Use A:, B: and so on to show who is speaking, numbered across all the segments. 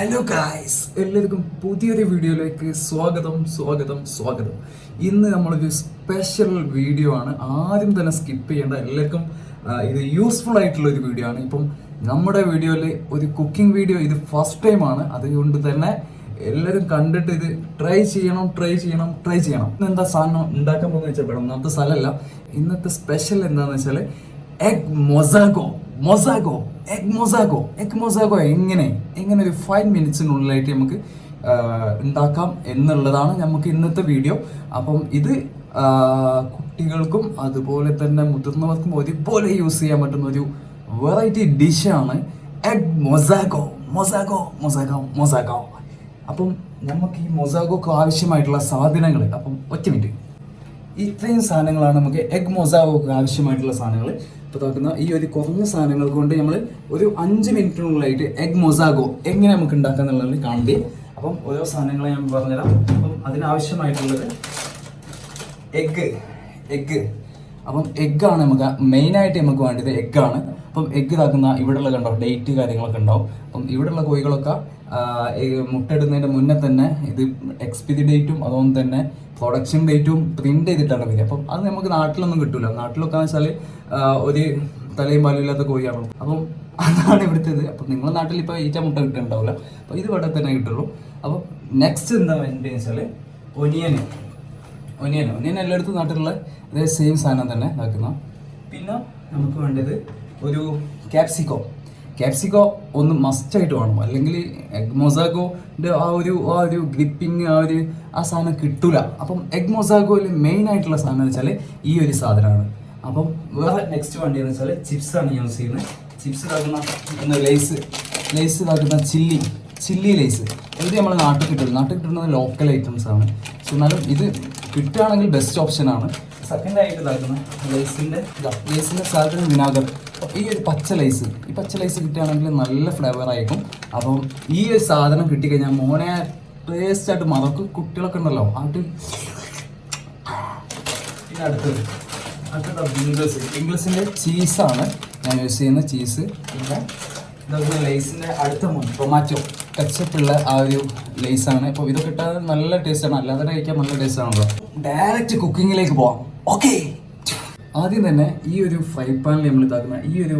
A: Hello guys എല്ലാവർക്കും പുതിയൊരു വീഡിയോയിലേക്ക് സ്വാഗതം സ്വാഗതം സ്വാഗതം. ഇന്ന് നമ്മളൊരു സ്പെഷ്യൽ വീഡിയോ ആണ്. ആദ്യം തന്നെ സ്കിപ്പ് ചെയ്യേണ്ട എല്ലാവർക്കും ഇത് യൂസ്ഫുൾ ആയിട്ടുള്ള ഒരു വീഡിയോ ആണ്. ഇപ്പം നമ്മുടെ വീഡിയോയിൽ ഒരു കുക്കിംഗ് വീഡിയോ ഇത് ഫസ്റ്റ് ടൈം ആണ്. അതുകൊണ്ട് തന്നെ എല്ലാവരും കണ്ടിട്ട് ഇത് ട്രൈ ചെയ്യണം ട്രൈ ചെയ്യണം ട്രൈ ചെയ്യണം. ഇന്ന് എന്താ സാധനം ഉണ്ടാക്കാൻ പോകുന്ന വെച്ചാൽ ഒന്നാമത്തെ സ്ഥലമല്ല. ഇന്നത്തെ സ്പെഷ്യൽ എന്താണെന്ന് വെച്ചാൽ എഗ് മൊസാഗോ മൊസാഗോ എഗ് മൊസാഗോ എഗ് മൊസാഗോ എങ്ങനെ എങ്ങനെ ഒരു ഫൈവ് മിനിറ്റ്സിനുള്ളിലായിട്ട് നമുക്ക് ഉണ്ടാക്കാം എന്നുള്ളതാണ് നമുക്ക് ഇന്നത്തെ വീഡിയോ അപ്പം ഇത് കുട്ടികൾക്കും അതുപോലെ തന്നെ മുതിർന്നവർക്കും ഒരുപോലെ യൂസ് ചെയ്യാൻ പറ്റുന്ന ഒരു വെറൈറ്റി ഡിഷാണ് എഗ് മൊസാഗോ മൊസാഗോ മൊസാഗോ മൊസാഗോ. അപ്പം നമുക്ക് ഈ മൊസാഗോക്ക് ആവശ്യമായിട്ടുള്ള സാധനങ്ങൾ അപ്പം ഒറ്റ മിനിറ്റ് ഇത്രയും സാധനങ്ങളാണ് നമുക്ക് എഗ് മൊസാവോക്ക് ആവശ്യമായിട്ടുള്ള സാധനങ്ങൾ ഇപ്പോൾ നോക്കുന്ന ഈ ഒരു കുറഞ്ഞ സാധനങ്ങൾ കൊണ്ട് നമ്മൾ ഒരു അഞ്ച് മിനിറ്റിനുള്ളിലായിട്ട് എഗ് മൊസാഗോ എങ്ങനെ നമുക്ക് ഉണ്ടാക്കാം എന്നുള്ളത് കാണണ്ടേ അപ്പം ഓരോ സാധനങ്ങളെ ഞാൻ പറഞ്ഞുതരാം. അപ്പം അതിനാവശ്യമായിട്ടുള്ളത് എഗ്ഗ് എഗ്ഗ് അപ്പം എഗ്ഗാണ് നമുക്ക് മെയിനായിട്ട് നമുക്ക് വേണ്ടത് എഗ്ഗാണ് അപ്പം എഗ്ഗ് ഇതാക്കുന്ന ഇവിടെയുള്ള കണ്ടോ ഡേറ്റ് കാര്യങ്ങളൊക്കെ ഉണ്ടാവും. അപ്പം ഇവിടെയുള്ള കോഴികളൊക്കെ മുട്ടയിടുന്നതിന്റെ മുന്നേ തന്നെ ഇത് എക്സ്പിരി ഡേറ്റും അതുകൊണ്ട് തന്നെ പ്രൊഡക്ഷൻ ഡേറ്റും പ്രിന്റ് ചെയ്തിട്ടാണ് വരിക. അപ്പം അത് നമുക്ക് നാട്ടിലൊന്നും കിട്ടില്ല നാട്ടിലൊക്കെ വെച്ചാൽ ഒരു തലയും പാലും ഇല്ലാത്ത കോഴിയാണ്. അപ്പം അതാണ് ഇവിടുത്തേത്. അപ്പം നിങ്ങളുടെ നാട്ടിൽ ഇപ്പോൾ ഈറ്റ മുട്ട കിട്ടുന്നുണ്ടാവില്ല അപ്പോൾ ഇത് ഇവിടെ തന്നെ കിട്ടുള്ളൂ. അപ്പോൾ നെക്സ്റ്റ് എന്താ വേണ്ടതെന്ന് വെച്ചാൽ ഒനിയൻ ഒനിയൻ ഒനിയൻ എല്ലായിടത്തും നാട്ടിലുള്ള അതേ സെയിം സാധനം തന്നെ ഇതാക്കുന്ന പിന്നെ നമുക്ക് വേണ്ടത് ഒരു ക്യാപ്സിക്കോ ക്യാപ്സിക്കോ ഒന്ന് മസ്റ്റായിട്ട് വേണം. അല്ലെങ്കിൽ എഗ് മൊസാഗോന്റെ ആ ഒരു ആ ഒരു ഗ്രിപ്പിങ് ആ ഒരു ആ സാധനം കിട്ടൂല. അപ്പം എഗ് മൊസാഗോയിൽ മെയിൻ ആയിട്ടുള്ള സാധനം എന്ന് വെച്ചാൽ ഈ ഒരു സാധനമാണ്. അപ്പം വേറെ നെക്സ്റ്റ് വണ്ടി എന്ന് വെച്ചാൽ ചിപ്സാണ് യൂസ് ചെയ്യുന്നത്. ചിപ്സ് ഇതാക്കുന്ന ലേസ് ലേസ് ഇതാക്കുന്ന ചില്ലി ചില്ലി ലേസ് ഇത് നമ്മൾ നാട്ടിൽ കിട്ടുന്നത്. നാട്ടിൽ കിട്ടുന്നത് ലോക്കൽ ഐറ്റംസ് ആണ്. സോ എന്നാലും ഇത് കിട്ടുകയാണെങ്കിൽ ബെസ്റ്റ് ഓപ്ഷനാണ് സെക്കൻഡ് ആയിട്ട് ഇതാക്കുന്ന. ലേസിന്റെ ലേസിന്റെ സാധനം വിനാഗർ. ഈ ഒരു പച്ച ലൈസ് ഈ പച്ച ലൈസ് കിട്ടുകയാണെങ്കിൽ നല്ല ഫ്ലേവർ ആയിരിക്കും. അപ്പം ഈ ഒരു സാധനം കിട്ടിക്കഴിഞ്ഞാൽ മോനെ ടേസ്റ്റ് ആയിട്ട് മറക്കും. കുട്ടികളൊക്കെ ഉണ്ടല്ലോ അത് അടുത്തത്. അടുത്തത് ഇംഗ്ലീഷ് ഇംഗ്ലീഷിന്റെ ചീസാണ് ഞാൻ യൂസ് ചെയ്യുന്ന ചീസ് പിന്നെ ഇതൊക്കെ ലേസിന്റെ അടുത്ത മോൻ ടൊമാറ്റോ കച്ചപ്പുള്ള ആ ഒരു ലേസാണ്. ഇപ്പൊ ഇതൊക്കെ ഇട്ടാൽ നല്ല ടേസ്റ്റാണ് അല്ലാതെ കഴിക്കാൻ നല്ല ടേസ്റ്റ് ആണല്ലോ. ഡയറക്റ്റ് കുക്കിങ്ങിലേക്ക് പോവാം. ഓക്കെ ആദ്യം തന്നെ ഈ ഒരു ഫ്രൈ പാനിൽ നമ്മൾ ഇതാക്കുന്ന ഈ ഒരു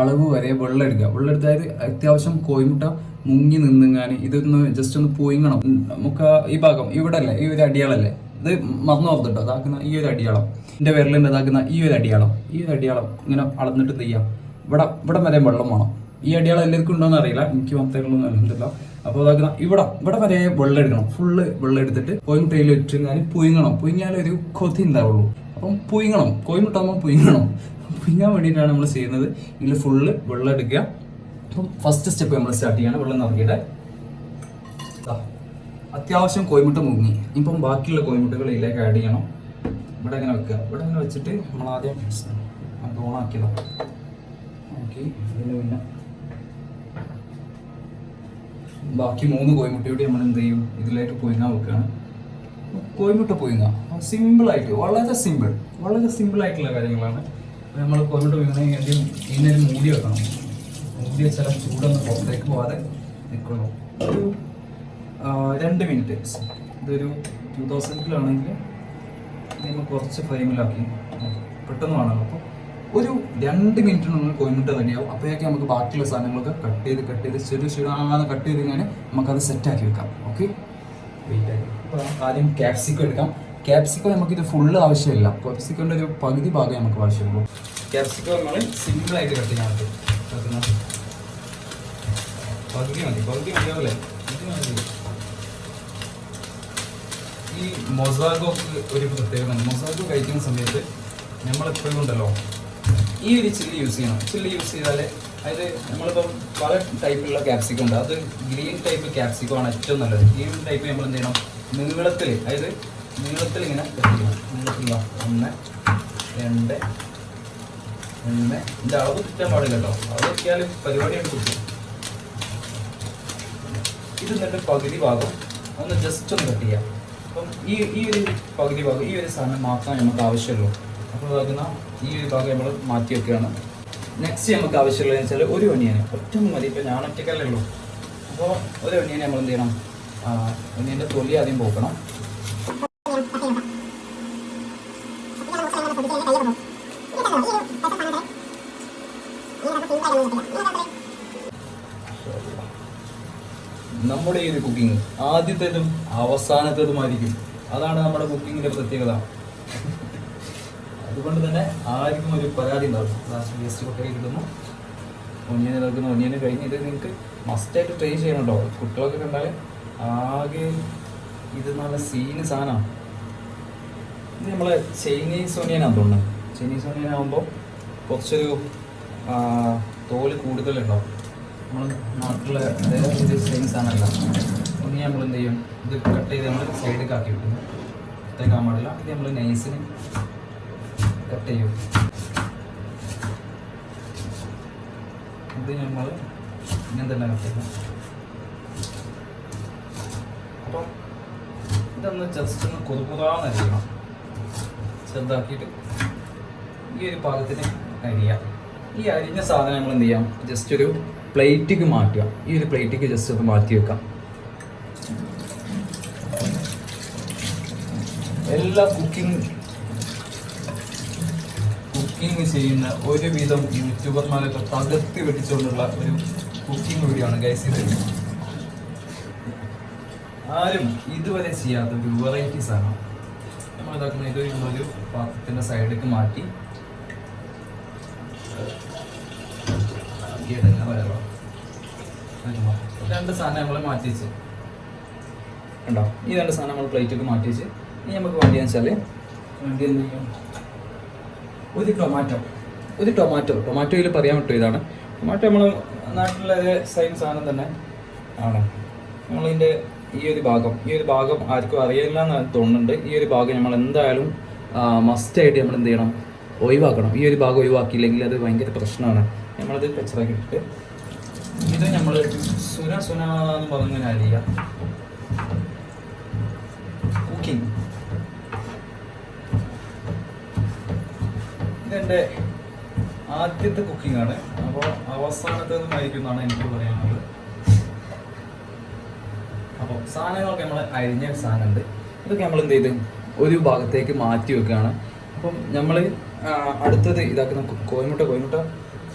A: അളവ് വരെ വെള്ളം എടുക്കുക അത്യാവശ്യം കോയിമുട്ട മുങ്ങി നിന്നുങ്ങാൻ ഇതൊന്ന് ജസ്റ്റ് ഒന്ന് പൊയിങ്ങണം നമുക്ക് ഈ ഭാഗം ഇവിടെ അല്ലേ ഈ ഒരു അടിയാളല്ലേ? ഇത് മറന്നു ഓർത്തിട്ടോ അതാക്കുന്ന ഈ ഒരു അടിയാളം. എന്റെ വിരലിന്റെ ഇതാക്കുന്ന ഈ ഒരു അടിയാളം. ഈ ഒരു അടിയാളം ഇങ്ങനെ അളന്നിട്ട് ചെയ്യാം? ഇവിടെ ഇവിടെ വരെ വെള്ളം വേണം. ഈ അടിയാൾ എല്ലാവർക്കും ഉണ്ടോന്ന് അറിയില്ല. എനിക്ക് ഉള്ളൂ അലഹമില്ല അപ്പോൾ അതാക്കുന്ന ഇവിടെ ഇവിടെ വരെ വെള്ളം എടുക്കണം. ഫുള്ള് വെള്ളം എടുത്തിട്ട് കോയിമുട്ടയിൽ ഞാൻ പുയിങ്ങണം പുയിങ്ങാലേ ഒരു കൊതി ഉണ്ടാവുള്ളൂ. അപ്പം പുയിങ്ങണം കോയിമുട്ടാകുമ്പോൾ പുയിങ്ങണം പുയിങ്ങാൻ വേണ്ടിയിട്ടാണ് നമ്മൾ ചെയ്യുന്നത്. ഇതിൽ ഫുള്ള് വെള്ളം എടുക്കുക. അപ്പം ഫസ്റ്റ് സ്റ്റെപ്പ് നമ്മൾ സ്റ്റാർട്ട് ചെയ്യണം. വെള്ളം നിറക്കിയിട്ട് അത്യാവശ്യം കോയിമുട്ട മുങ്ങി. ഇപ്പം ബാക്കിയുള്ള കോയിമുട്ടകൾ ഇതിലേക്ക് ആഡ് ചെയ്യണം. ഇവിടെ ഇങ്ങനെ വെക്കുക. ഇവിടെ ഇങ്ങനെ വെച്ചിട്ട് നമ്മൾ ആദ്യം ഓണാക്കിയതാണ് പിന്നെ ബാക്കി മൂന്ന് കോയിമുട്ടയോട് നമ്മൾ എന്ത് ചെയ്യും? ഇതിലായിട്ട് പൊയിങ്ങാൻ വെക്കുകയാണ്. കോയിമുട്ട പൊയിങ്ങ സിമ്പിളായിട്ട് വളരെ സിമ്പിൾ വളരെ സിമ്പിൾ ആയിട്ടുള്ള കാര്യങ്ങളാണ്. നമ്മൾ കോയിമുട്ട പൊയിങ്ങണമെങ്കിൽ ആദ്യം ഇന്നൊരു മൂടി വെക്കണം. മൂടി വെച്ചാൽ ചൂടൊന്ന് പുറത്തേക്ക് പോകാതെ നിൽക്കണം. ഒരു രണ്ട് മിനിറ്റ്. ഇതൊരു ടു തൗസൻഡിലാണെങ്കിൽ നമ്മൾ കുറച്ച് ഫ്രെയിമിലാക്കി പെട്ടെന്ന് വേണമല്ലോ അപ്പോൾ ഒരു രണ്ട് മിനിറ്റിനുള്ളിൽ കോയിമുട്ട റെഡിയാവും അപ്പോഴേക്കും നമുക്ക് ബാക്കിയുള്ള സാധനങ്ങളൊക്കെ കട്ട് ചെയ്ത് കട്ട് ചെയ്ത് ചെറു ചെറുതാണെന്ന് കട്ട് ചെയ്ത് കഴിഞ്ഞാൽ നമുക്കത് സെറ്റാക്കി വെക്കാം. ഓക്കെ വെയിറ്റ് അപ്പോൾ ആദ്യം ക്യാപ്സിക്കോ എടുക്കാം. ക്യാപ്സിക്കോ നമുക്കിത് ഫുള്ള് ആവശ്യമില്ല. ക്യാപ്സിക്കോന്റെ ഒരു പകുതി ഭാഗം നമുക്ക് ആവശ്യമുള്ളൂ. ക്യാപ്സിക്കോ നമ്മൾ സിമ്പിളായിട്ട് കട്ട് ചെയ്യാൻ പറ്റും. പകുതി മതി. പകുതി മതിയാവില്ലേ മതി. ഈ മൊസാഗോക്ക് ഒരു പ്രത്യേകത. മൊസാഗോ കഴിക്കുന്ന സമയത്ത് നമ്മളെപ്പോഴും ഉണ്ടല്ലോ ഈ ഒരു ചില്ലി യൂസ് ചെയ്യണം. ചില്ലി യൂസ് ചെയ്താൽ അതിൽ നമ്മളിപ്പം പല ടൈപ്പിലുള്ള ക്യാപ്സിക്കം ഉണ്ട്. അത് ഗ്രീൻ ടൈപ്പ് ക്യാപ്സിക്കം ആണ് ഏറ്റവും നല്ലത്. ഗ്രീൻ ടൈപ്പ് നമ്മൾ എന്ത് ചെയ്യണം? നീളത്തിൽ അതായത് നീളത്തിൽ ഇങ്ങനെ കത്തിക്കണം നീളത്തിൽ. ഒന്ന് രണ്ട് ഒന്ന്. ഇതിന്റെ അളവ് കിട്ടാൻ പാടില്ല കേട്ടോ. അളവ് തെറ്റിയാൽ പരിപാടിയാണ് കിട്ടും ഇത് എന്നിട്ട് പകുതി ഭാഗം ഒന്ന് ജസ്റ്റ് ഒന്ന് കട്ട് ചെയ്യാം. അപ്പം ഈ ഈ ഒരു പകുതി ഭാഗം ഈ ഒരു സാധനം മാത്രമേ നമുക്ക് ആവശ്യമുള്ളൂ. അപ്പോൾ ഇതാക്കുന്ന ഈ ഒരു ഭാഗം നമ്മൾ മാറ്റി വെക്കുകയാണ് നെക്സ്റ്റ് നമുക്ക് ആവശ്യമുള്ളതെന്ന് വെച്ചാൽ ഒരു ഒനിയൻ ഒറ്റ മതി ഇപ്പം ഞാൻ ഒറ്റക്കല്ലേ ഉള്ളൂ. അപ്പോൾ ഒരു ഒനിയൻ നമ്മൾ എന്ത് ചെയ്യണം? ഒനിയന്റെ തൊലി ആദ്യം പോക്കണം. നമ്മുടെ ഈ ഒരു കുക്കിംഗ് ആദ്യത്തേതും അവസാനത്തേതുമായിരിക്കും. അതാണ് നമ്മുടെ കുക്കിങ്ങിന്റെ പ്രത്യേകത. അതുകൊണ്ട് തന്നെ ആർക്കും ഒരു പരാതി ഉണ്ടാവും ലാസ്റ്റ് വേസ്റ്റ് കൊട്ടയിൽ കിട്ടുന്നു. ഒന്നിനെ നിൽക്കുന്നു ഒന്നിനെ കഴിഞ്ഞ് ഇത് നിങ്ങൾക്ക് മസ്റ്റായിട്ട് ട്രൈ ചെയ്യണുണ്ടോ? കേട്ടോ കുട്ടികളൊക്കെ കണ്ടാൽ ആകെ ഇത് നല്ല സീന് സാധനമാണ്. ഇത് നമ്മളെ ചൈനീസ് ഒനിയനാണ് തോന്നുന്നത് ചൈനീസ് ഒനിയൻ ആകുമ്പോൾ കുറച്ചൊരു തോൽ കൂടുതലുണ്ടാവും. നമ്മൾ നാട്ടിലെ ഇത് സെയിം സാധനമല്ല. ഒന്നിയ നമ്മൾ എന്ത് ചെയ്യും? ഇത് കട്ട് ചെയ്ത് നമ്മൾ സൈഡിലേക്ക് ആക്കി ഇത്രയും കാണാൻ പാടില്ല ഇത് നമ്മൾ നൈസിന് കട്ട് ചെയ്യും. ഇത് നമ്മൾ ഇങ്ങനെ തന്നെ കട്ട് ചെയ്യും അപ്പം ഇതൊന്ന് ജസ്റ്റ് ഒന്ന് കുറുകുറാന്ന് അരിയണം. ചെറുതാക്കിയിട്ട് ഈ ഒരു പാകത്തിന് അരിയാം. ഈ അരിഞ്ഞ സാധനം നമ്മൾ എന്ത് ചെയ്യാം? ജസ്റ്റ് ഒരു പ്ലേറ്റിക്ക് മാറ്റുക. ഈ ഒരു പ്ലേറ്റിക്ക് ജസ്റ്റ് ഒന്ന് മാറ്റി വെക്കാം. എല്ലാ കുക്കിംഗ് കുക്കിംഗ് ചെയ്യുന്ന ഒരുവിധം യൂട്യൂബർമാരൊക്കെ തകർത്തി വെട്ടിച്ചുകൊണ്ടുള്ള ഒരു കുക്കിംഗ് വീഡിയോ ആണ് ഗൈസ് ഇത്. ആരും ഇതുവരെ ചെയ്യാത്ത ഒരു വെറൈറ്റീസ് ആണ്. നമ്മൾ ഇതാക്കുന്ന ഇത് ഒരു പാത്രത്തിന്റെ സൈഡിലേക്ക് മാറ്റി. രണ്ട് സാധനം നമ്മൾ മാറ്റി വെച്ച്. ഉണ്ടോ ഈ രണ്ട് സാധനം നമ്മൾ പ്ലേറ്റിലേക്ക് മാറ്റി വെച്ച്. ഇനി നമുക്ക് വേണ്ടിയെന്ന് വെച്ചാൽ വേണ്ടി ഒരു ടൊമാറ്റോ ഒരു ടൊമാറ്റോ ടൊമാറ്റോയിൽ പറയാൻ പറ്റും ഇതാണ്. ടൊമാറ്റോ നമ്മൾ നാട്ടിലെ സെയിം സാധനം തന്നെ ആണ്. നമ്മളിതിന്റെ ഈ ഒരു ഭാഗം. ഈ ഒരു ഭാഗം ആർക്കും അറിയില്ല എന്ന് തോന്നുന്നുണ്ട്. ഈ ഒരു ഭാഗം നമ്മൾ എന്തായാലും മസ്റ്റായിട്ട് നമ്മൾ എന്ത് ചെയ്യണം? ഒഴിവാക്കണം. ഈ ഒരു ഭാഗം ഒഴിവാക്കിയില്ലെങ്കിൽ അത് ഭയങ്കര പ്രശ്നമാണ്. നമ്മളത് കച്ചറാക്കി ഇട്ടിട്ട് ഇത് നമ്മൾ സുന സുന എന്ന് പറഞ്ഞ അരിയ. ഇതെന്റെ ആദ്യത്തെ കുക്കിംഗ് ആണ്. അപ്പോൾ അവസാനത്തെ ആയിരിക്കുന്നതാണ് എനിക്ക് പറയാനുള്ളത്. അപ്പോൾ സാധനങ്ങളൊക്കെ നമ്മൾ അരിഞ്ഞ സാധനമുണ്ട്. ഇതൊക്കെ നമ്മൾ എന്ത് ചെയ്ത്? ഒരു ഭാഗത്തേക്ക് മാറ്റി വെക്കുകയാണ്. അപ്പം നമ്മൾ അടുത്തത് ഇതാക്കുന്ന കോയിമുട്ട കോയിമുട്ട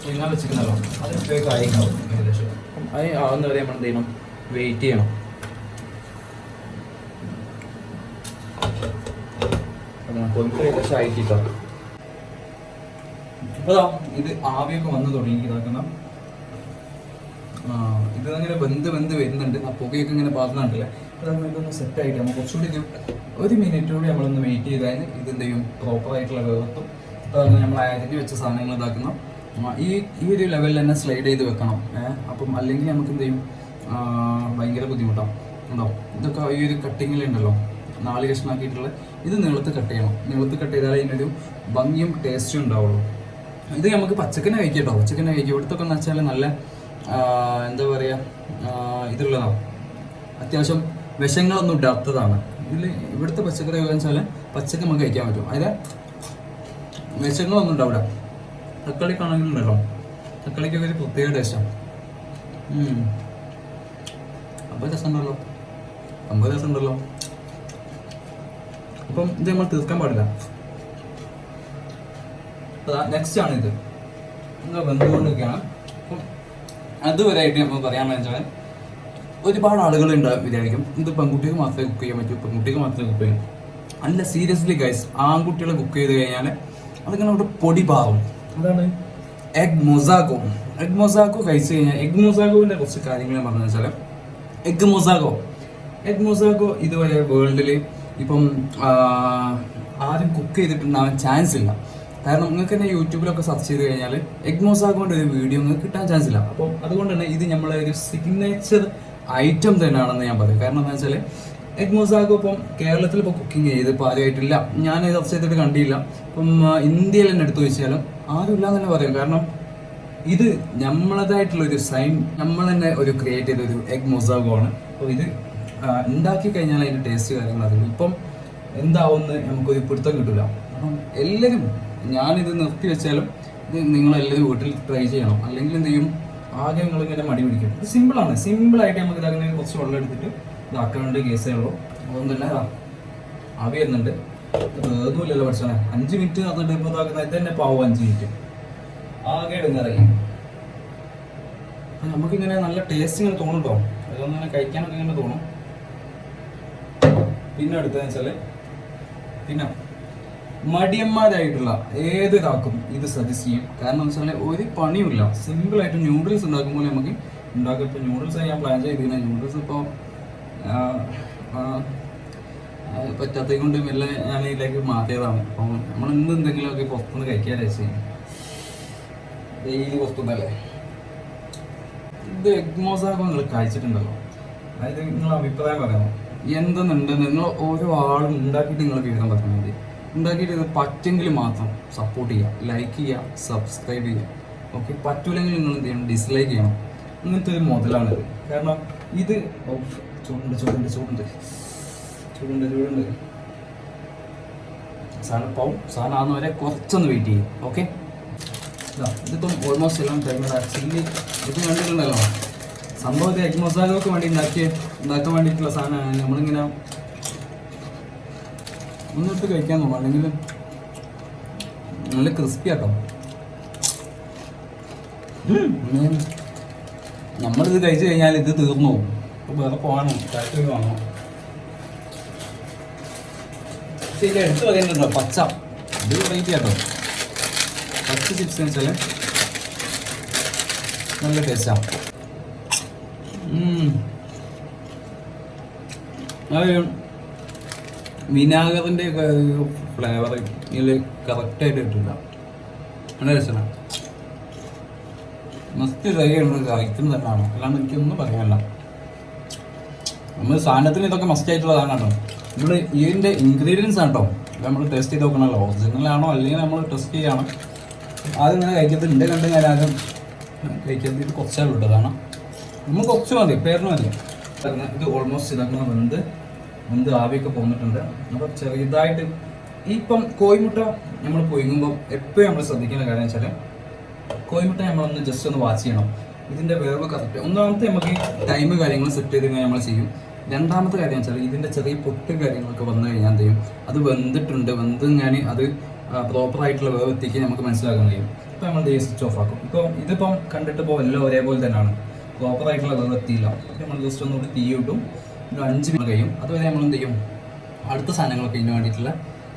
A: പുഴുങ്ങാൻ വെച്ചിരിക്കുന്നല്ലോ അത് കാര്യങ്ങളാവും ഏകദേശം. അപ്പം അത് ആവുന്നവരെ നമ്മൾ എന്ത് ചെയ്യണം? വെയിറ്റ് ചെയ്യണം. കോയിമുട്ട ഏകദേശം ആയിട്ടിട്ടോ? അപ്പോൾ ദാ ഇത് ആവിയൊക്കെ വന്ന് തുടങ്ങി. ഇതാക്കുന്ന ഇത് അങ്ങനെ വെന്ത് വെന്ത് വരുന്നുണ്ട്. ആ പുകയൊക്കെ ഇങ്ങനെ പാർന്നുണ്ടല്ലേ അതാണ് നമുക്കൊന്ന് സെറ്റ് ആയിട്ട് നമുക്ക് കുറച്ചുകൂടി ഒരു ഒരു മിനിറ്റ് കൂടി നമ്മളൊന്ന് വെയിറ്റ് ചെയ്താൽ ഇത് എന്ത് ചെയ്യും പ്രോപ്പർ ആയിട്ടുള്ള വേർത്തും തന്നെ നമ്മൾ അരിഞ്ഞ് വെച്ച സാധനങ്ങൾ ഇതാക്കുന്ന. ഈ ഈ ഒരു ലെവലിൽ തന്നെ സ്ലൈഡ് ചെയ്ത് വെക്കണം. അപ്പം അല്ലെങ്കിൽ നമുക്ക് എന്ത് ചെയ്യും? ഭയങ്കര ബുദ്ധിമുട്ടാണ് ഉണ്ടോ ഇതൊക്കെ ഈ ഒരു കട്ടിങ്ങിലുണ്ടല്ലോ നാല് കഷ്ണമാക്കിയിട്ടുള്ള ഇത് നീളത്ത് കട്ട് ചെയ്യണം. നീളത്ത് കട്ട് ചെയ്താലേ ഇതിനൊരു ഭംഗിയും ടേസ്റ്റും ഉണ്ടാവുള്ളൂ. ഇത് നമുക്ക് പച്ചക്കനെ കഴിക്കാം കേട്ടോ. പച്ചക്കനെ കഴിക്കും. ഇവിടുത്തെ എന്ന് വെച്ചാൽ നല്ല എന്താ പറയുക ഇതുള്ളതാണ് അത്യാവശ്യം വിഷങ്ങളൊന്നും ഇടാത്തതാണ്. ഇതിൽ ഇവിടുത്തെ പച്ചക്കറി വെച്ചാൽ പച്ചക്കറി നമുക്ക് കഴിക്കാൻ പറ്റും. അതിൽ വിഷങ്ങളൊന്നും ഉണ്ടാവില്ല തക്കാളിക്കാണെങ്കിലും ഉണ്ടല്ലോ തക്കാളിക്കൊക്കെ ഒരു പ്രത്യേക ടേസ്റ്റാണ് അപ്പോൾ രസമുണ്ടല്ലോ അമ്പത് രസമുണ്ടല്ലോ അപ്പം ഇത് നമ്മൾ തീർക്കാൻ പാടില്ല. നെക്സ്റ്റ് ആണ് ഇത് നിങ്ങൾ ബന്ധുകൊണ്ടൊക്കെയാണ് അപ്പം അതുവരെയായിട്ട് ഞാൻ പറയാൻ വെച്ചാൽ ഒരുപാട് ആളുകൾ ഉണ്ടാകും വിചാരിക്കും ഇത് പെൺകുട്ടിക്ക് മാത്രമേ കുക്ക് ചെയ്യാൻ പറ്റൂ പെൺകുട്ടിക്ക് മാത്രമേ കുക്ക് ചെയ്യാൻ അല്ല സീരിയസ്ലി ഗൈസ് ആൺകുട്ടികളെ കുക്ക് ചെയ്ത് കഴിഞ്ഞാൽ അതിങ്ങനെ അവിടെ പൊടി പാവും. അതാണ് എഗ് മൊസാഗോ എഗ് മൊസാഗോ കഴിച്ചു കഴിഞ്ഞാൽ എഗ് മൊസാക്കോവിന്റെ കുറച്ച് കാര്യങ്ങൾ ഞാൻ പറഞ്ഞു വെച്ചാൽ എഗ് മൊസാക്കോ എഗ് മൊസാക്കോ ഇതുവരെ വേൾഡിൽ ഇപ്പം ആരും കുക്ക് ചെയ്തിട്ടുണ്ടാവാൻ ചാൻസ് ഇല്ല. കാരണം നിങ്ങൾക്ക് തന്നെ യൂട്യൂബിലൊക്കെ സെർച്ച് ചെയ്ത് കഴിഞ്ഞാൽ എഗ് ആക്കൊണ്ട് ഒരു വീഡിയോ നിങ്ങൾക്ക് കിട്ടാൻ ചാൻസ് ഇല്ല. അപ്പം അതുകൊണ്ട് തന്നെ ഇത് നമ്മളെ ഒരു സിഗ്നേച്ചർ ഐറ്റം തന്നെയാണെന്ന് ഞാൻ പറയും. കാരണം എന്താ വെച്ചാൽ എഗ് മൊസാക്കോ ഇപ്പം കേരളത്തിൽ ഇപ്പോൾ കുക്കിംഗ് ചെയ്ത് ഇപ്പോൾ ഞാൻ സെർച്ച് ചെയ്തിട്ട് കണ്ടില്ല. ഇപ്പം ഇന്ത്യയിൽ തന്നെ എടുത്തു വെച്ചാലും ആരും ഇല്ല തന്നെ പറയും. കാരണം ഇത് നമ്മളതായിട്ടുള്ള ഒരു സൈൻ നമ്മൾ തന്നെ ഒരു ക്രിയേറ്റ് ചെയ്ത ഒരു എഗ് മൊസാഗോ ആണ് അപ്പോൾ ഇത് ഉണ്ടാക്കി കഴിഞ്ഞാൽ അതിന്റെ ടേസ്റ്റ് കാര്യങ്ങൾ അറിയില്ല. ഇപ്പം എന്താവുമെന്ന് നമുക്കൊരു പിടുത്തം കിട്ടില്ല അപ്പം എല്ലാവരും ഞാനിത് നിർത്തി വെച്ചാലും ഇത് നിങ്ങളെല്ലാവരും വീട്ടിൽ ട്രൈ ചെയ്യണം. അല്ലെങ്കിൽ എന്ത് ചെയ്യും? ആകെ നിങ്ങൾ ഇങ്ങനെ മടി പിടിക്കും. ഇത് സിമ്പിളാണ് സിമ്പിളായിട്ട് നമുക്ക് ഇതാക്കുന്ന കുറച്ച് വെള്ളം എടുത്തിട്ട് ഇതാക്കാൻ വേണ്ടി കേസേ ഉള്ളൂ. അതുകൊണ്ട് തന്നെ ആവി വരുന്നുണ്ട്. വേദമില്ലല്ലോ പക്ഷേ അഞ്ച് മിനിറ്റ് നടന്നിട്ട് ഇപ്പോൾ ഇതാക്കുന്ന ഇത് തന്നെ പാവും അഞ്ച് മിനിറ്റ് ആകെ അപ്പം നമുക്കിങ്ങനെ നല്ല ടേസ്റ്റ് ഇങ്ങനെ തോന്നും കേട്ടോ അതൊന്നും ഇങ്ങനെ കഴിക്കാനൊക്കെ ഇങ്ങനെ തോന്നും. പിന്നെ അടുത്തതെന്ന് വെച്ചാൽ പിന്നെ മടിയന്മാരായിട്ടുള്ള ഏത് ഇതാക്കും ഇത് സജസ്റ്റ് ചെയ്യും. കാരണം എന്ന് വെച്ചാൽ ഒരു പണിയുമില്ല. സിമ്പിൾ ആയിട്ട് ന്യൂഡിൽസ് ഉണ്ടാക്കുമ്പോൾ നമുക്ക് ഉണ്ടാക്കും. ഇപ്പോൾ ന്യൂഡിൽസ് ഞാൻ പ്ലാൻ ചെയ്തിരിക്കുന്നത്. ന്യൂഡിൽസ് ഇപ്പോൾ പറ്റാത്തത് കൊണ്ട് മെല്ലെ ഞാൻ ഇതിലേക്ക് മാറ്റിയതാണ്. അപ്പം നമ്മൾ ഇന്ന് എന്തെങ്കിലുമൊക്കെ പുറത്തുനിന്ന് കഴിക്കാൻ രസം ഡെയിലി പുറത്തുനിന്നല്ലേ ഇത് എഗ് മോസാക്ക് നിങ്ങൾ കഴിച്ചിട്ടുണ്ടല്ലോ. അതായത് നിങ്ങൾ അഭിപ്രായം പറയാമോ? എന്തെന്നുണ്ട് നിങ്ങൾ ഓരോ ആളും ഉണ്ടാക്കിയിട്ട് നിങ്ങൾ വിവരം പറഞ്ഞാൽ മതി ഉണ്ടാക്കിയിട്ട് പറ്റെങ്കിൽ മാത്രം സപ്പോർട്ട് ചെയ്യുക ലൈക്ക് ചെയ്യുക സബ്സ്ക്രൈബ് ചെയ്യുക. ഓക്കെ പറ്റൂലെങ്കിൽ നിങ്ങൾ എന്ത് ചെയ്യണം? ഡിസ്ലൈക്ക് ചെയ്യണം. അങ്ങനത്തെ ഒരു മുതലാണിത് കാരണം ഇത് ചൂടുണ്ട് ചൂടുണ്ട് ചൂടുണ്ട് ചൂടുണ്ട് ചൂടുണ്ട് സാധനം പോവും സാധനം ആകുന്ന വരെ കുറച്ചൊന്ന് വെയിറ്റ് ചെയ്യും. ഓക്കെ ഇതിപ്പം ഓൾമോസ്റ്റ് എല്ലാം കഴിഞ്ഞത് ചില്ലി ഇത് കണ്ടിട്ടുണ്ടല്ലോ. സംഭവത്തെ എഗ് മസാലകൾക്ക് വേണ്ടി ഉണ്ടാക്കിയ ഉണ്ടാക്കാൻ വേണ്ടിയിട്ടുള്ള സാധനമാണ്. നമ്മളിങ്ങനെ ഒന്നിട്ട് കഴിക്കാൻ നോക്കാം. അല്ലെങ്കിൽ നല്ല ക്രിസ്പി ആട്ടോ. നമ്മളിത് കഴിച്ചു കഴിഞ്ഞാൽ ഇത് തീർന്നു പോകും. വേറെ പോകണം കാറ്റ് വാങ്ങണം പക്ഷേ ഇത് എടുത്ത് പച്ച. ഇത് ആട്ടോ. പച്ച ചിപ്സ് എന്ന് വെച്ചാൽ നല്ല ടേസ്റ്റാണ് അത് വിനാഗറിന്റെ ഫ്ലേവർ ഇതിൽ ഇതിൽ കറക്റ്റായിട്ട് കിട്ടില്ല രസമാണ്. മസ്റ്റ് ട്രൈ ചെയ്യുന്നത് ഐറ്റം തന്നെയാണ്. അല്ലാണ്ട് എനിക്കൊന്നും പറയാനില്ല. നമ്മൾ സാധനത്തിന് ഇതൊക്കെ മസ്റ്റ് ആയിട്ടുള്ളതാണ് കേട്ടോ. നമ്മൾ ഇതിന്റെ ഇൻഗ്രീഡിയൻസ് ആണ് കേട്ടോ. നമ്മൾ ടെസ്റ്റ് ചെയ്ത് നോക്കണമല്ലോ ഒറിജിനൽ ആണോ അല്ലെങ്കിൽ നമ്മൾ ടെസ്റ്റ് ചെയ്യണം. ഇങ്ങനെ കഴിക്കത്തില്ല. എന്റെ കണ്ട് ഞാൻ ആദ്യം കഴിക്കുന്നത് ഇത് കുറച്ചേ ഉള്ളൂ നമുക്ക് കുറച്ച് മതി. പേരിന് മതി. ഇത് ഓൾമോസ്റ്റ് ഇതാക്കുന്ന വെന്ത് ആവിയൊക്കെ പോന്നിട്ടുണ്ട്. അപ്പോൾ ചെറിയതായിട്ട് ഇപ്പം കോയിമുട്ട നമ്മൾ പൊയ്ങ്ങുമ്പോൾ എപ്പോഴും നമ്മൾ ശ്രദ്ധിക്കുന്ന കാര്യം വെച്ചാൽ നമ്മൾ നമ്മളൊന്ന് ജസ്റ്റ് ഒന്ന് വാച്ച് ചെയ്യണം. ഇതിന്റെ വേവ് കറക്റ്റ് ഒന്നാമത്തെ നമുക്ക് ടൈം കാര്യങ്ങൾ സെറ്റ് ചെയ്ത് കഴിഞ്ഞാൽ നമ്മൾ ചെയ്യും. രണ്ടാമത്തെ കാര്യം വെച്ചാൽ ഇതിന്റെ ചെറിയ പൊട്ട് കാര്യങ്ങളൊക്കെ വന്നു കഴിഞ്ഞാൽ എന്ത് ചെയ്യും? അത് വെന്തിട്ടുണ്ട്. വെന്ത് ഞാൻ അത് പ്രോപ്പർ ആയിട്ടുള്ള വേവ് എത്തിക്കാൻ നമുക്ക് മനസ്സിലാക്കാൻ കഴിയും. ഇപ്പോൾ നമ്മൾ ദേ സ്വിച്ച് ഓഫ് ആക്കും. ഇപ്പോൾ ഇതിപ്പം കണ്ടിട്ട് ഇപ്പോൾ എല്ലാം ഒരേപോലെ തന്നെയാണ്. പ്രോപ്പർ ആയിട്ടുള്ള വേവ് എത്തിയില്ല. നമ്മൾ ജസ്റ്റ് ഒന്നുകൂടി തീ ഇട്ടും ഒരു അഞ്ച് മിനിറ്റ് കഴിയും. അതുവരെ നമ്മൾ എന്ത് ചെയ്യും? അടുത്ത സാധനങ്ങളൊക്കെ ഇതിന് വേണ്ടിയിട്ടുള്ള